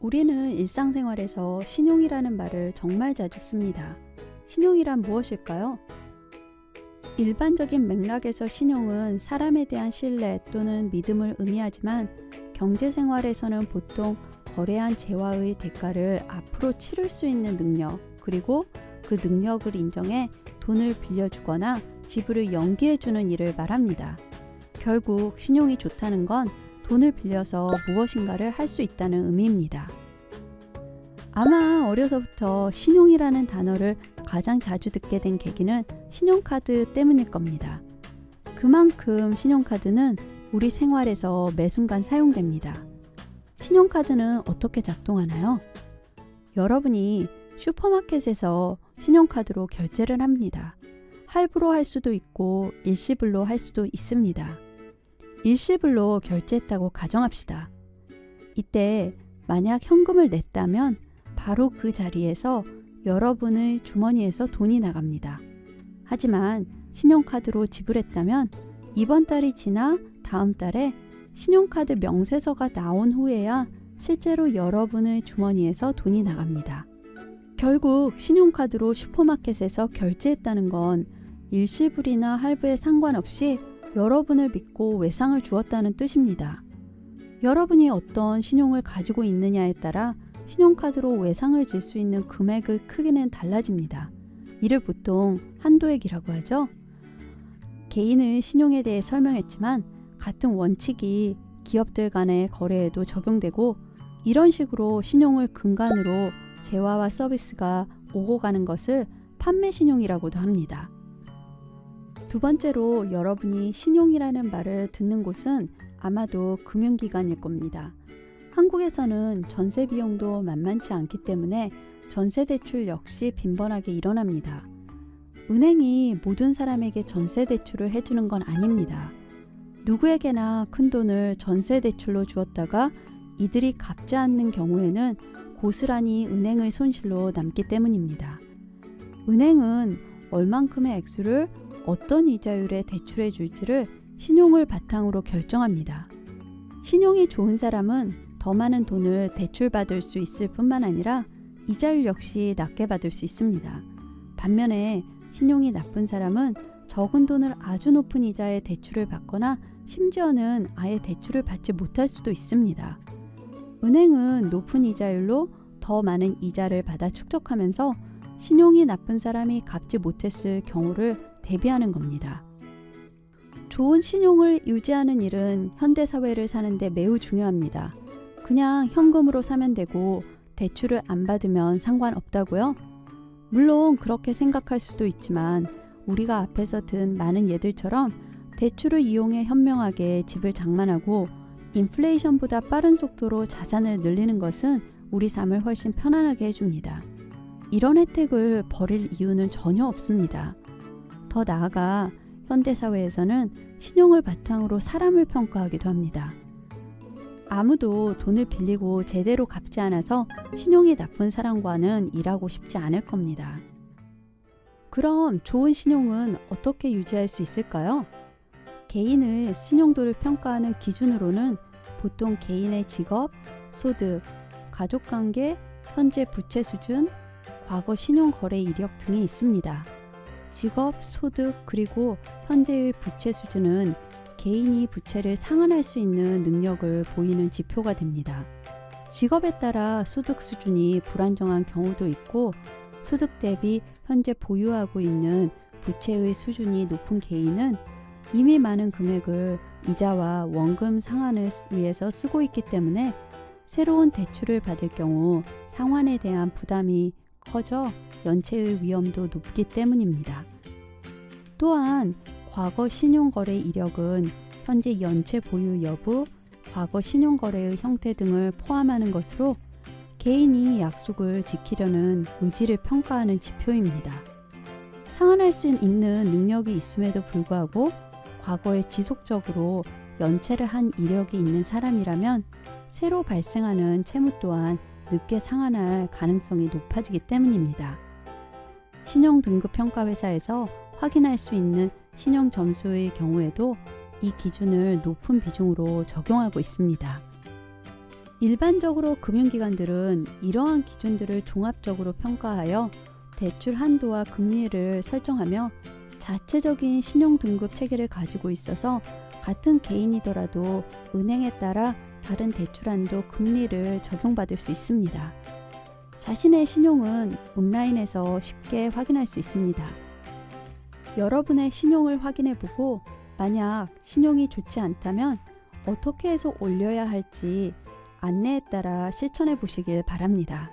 우리는 일상생활에서 신용이라는 말을 정말 자주 씁니다. 신용이란 무엇일까요? 일반적인 맥락에서 신용은 사람에 대한 신뢰 또는 믿음을 의미하지만 경제생활에서는 보통 거래한 재화의 대가를 앞으로 치를 수 있는 능력 그리고 그 능력을 인정해 돈을 빌려주거나 지불을 연기해주는 일을 말합니다. 결국 신용이 좋다는 건 돈을 빌려서 무엇인가를 할 수 있다는 의미입니다. 아마 어려서부터 신용이라는 단어를 가장 자주 듣게 된 계기는 신용카드 때문일 겁니다. 그만큼 신용카드는 우리 생활에서 매 순간 사용됩니다. 신용카드는 어떻게 작동하나요? 여러분이 슈퍼마켓에서 신용카드로 결제를 합니다. 할부로 할 수도 있고 일시불로 할 수도 있습니다. 일시불로 결제했다고 가정합시다. 이때 만약 현금을 냈다면 바로 그 자리에서 여러분의 주머니에서 돈이 나갑니다. 하지만 신용카드로 지불했다면 이번 달이 지나 다음 달에 신용카드 명세서가 나온 후에야 실제로 여러분의 주머니에서 돈이 나갑니다. 결국 신용카드로 슈퍼마켓에서 결제했다는 건 일시불이나 할부에 상관없이 여러분을 믿고 외상을 주었다는 뜻입니다. 여러분이 어떤 신용을 가지고 있느냐에 따라 신용카드로 외상을 질 수 있는 금액의 크기는 달라집니다. 이를 보통 한도액이라고 하죠. 개인의 신용에 대해 설명했지만 같은 원칙이 기업들 간의 거래에도 적용되고 이런 식으로 신용을 근간으로 재화와 서비스가 오고 가는 것을 판매 신용이라고도 합니다. 두 번째로 여러분이 신용이라는 말을 듣는 곳은 아마도 금융기관일 겁니다. 한국에서는 전세 비용도 만만치 않기 때문에 전세 대출 역시 빈번하게 일어납니다. 은행이 모든 사람에게 전세 대출을 해주는 건 아닙니다. 누구에게나 큰 돈을 전세 대출로 주었다가 이들이 갚지 않는 경우에는 고스란히 은행의 손실로 남기 때문입니다. 은행은 얼만큼의 액수를 어떤 이자율에 대출해 줄지를 신용을 바탕으로 결정합니다. 신용이 좋은 사람은 더 많은 돈을 대출받을 수 있을 뿐만 아니라 이자율 역시 낮게 받을 수 있습니다. 반면에 신용이 나쁜 사람은 적은 돈을 아주 높은 이자의 대출을 받거나 심지어는 아예 대출을 받지 못할 수도 있습니다. 은행은 높은 이자율로 더 많은 이자를 받아 축적하면서 신용이 나쁜 사람이 갚지 못했을 경우를 대비하는 겁니다. 좋은 신용을 유지하는 일은 현대사회를 사는데 매우 중요합니다. 그냥 현금으로 사면 되고 대출을 안 받으면 상관없다고요? 물론 그렇게 생각할 수도 있지만 우리가 앞에서 든 많은 예들처럼 대출을 이용해 현명하게 집을 장만하고 인플레이션보다 빠른 속도로 자산을 늘리는 것은 우리 삶을 훨씬 편안하게 해줍니다. 이런 혜택을 버릴 이유는 전혀 없습니다. 더 나아가 현대사회에서는 신용을 바탕으로 사람을 평가하기도 합니다. 아무도 돈을 빌리고 제대로 갚지 않아서 신용이 나쁜 사람과는 일하고 싶지 않을 겁니다. 그럼 좋은 신용은 어떻게 유지할 수 있을까요? 개인의 신용도를 평가하는 기준으로는 보통 개인의 직업, 소득, 가족관계, 현재 부채 수준, 과거 신용 거래 이력 등이 있습니다. 직업, 소득, 그리고 현재의 부채 수준은 개인이 부채를 상환할 수 있는 능력을 보이는 지표가 됩니다. 직업에 따라 소득 수준이 불안정한 경우도 있고 소득 대비 현재 보유하고 있는 부채의 수준이 높은 개인은 이미 많은 금액을 이자와 원금 상환을 위해서 쓰고 있기 때문에 새로운 대출을 받을 경우 상환에 대한 부담이 커져 연체의 위험도 높기 때문입니다. 또한 과거 신용거래 이력은 현재 연체 보유 여부, 과거 신용거래의 형태 등을 포함하는 것으로 개인이 약속을 지키려는 의지를 평가하는 지표입니다. 상환할 수 있는 능력이 있음에도 불구하고 과거에 지속적으로 연체를 한 이력이 있는 사람이라면 새로 발생하는 채무 또한 늦게 상환할 가능성이 높아지기 때문입니다. 신용등급평가회사에서 확인할 수 있는 신용 점수의 경우에도 이 기준을 높은 비중으로 적용하고 있습니다. 일반적으로 금융기관들은 이러한 기준들을 종합적으로 평가하여 대출 한도와 금리를 설정하며 자체적인 신용 등급 체계를 가지고 있어서 같은 개인이더라도 은행에 따라 다른 대출 한도 금리를 적용받을 수 있습니다. 자신의 신용은 온라인에서 쉽게 확인할 수 있습니다. 여러분의 신용을 확인해 보고 만약 신용이 좋지 않다면 어떻게 해서 올려야 할지 안내에 따라 실천해 보시길 바랍니다.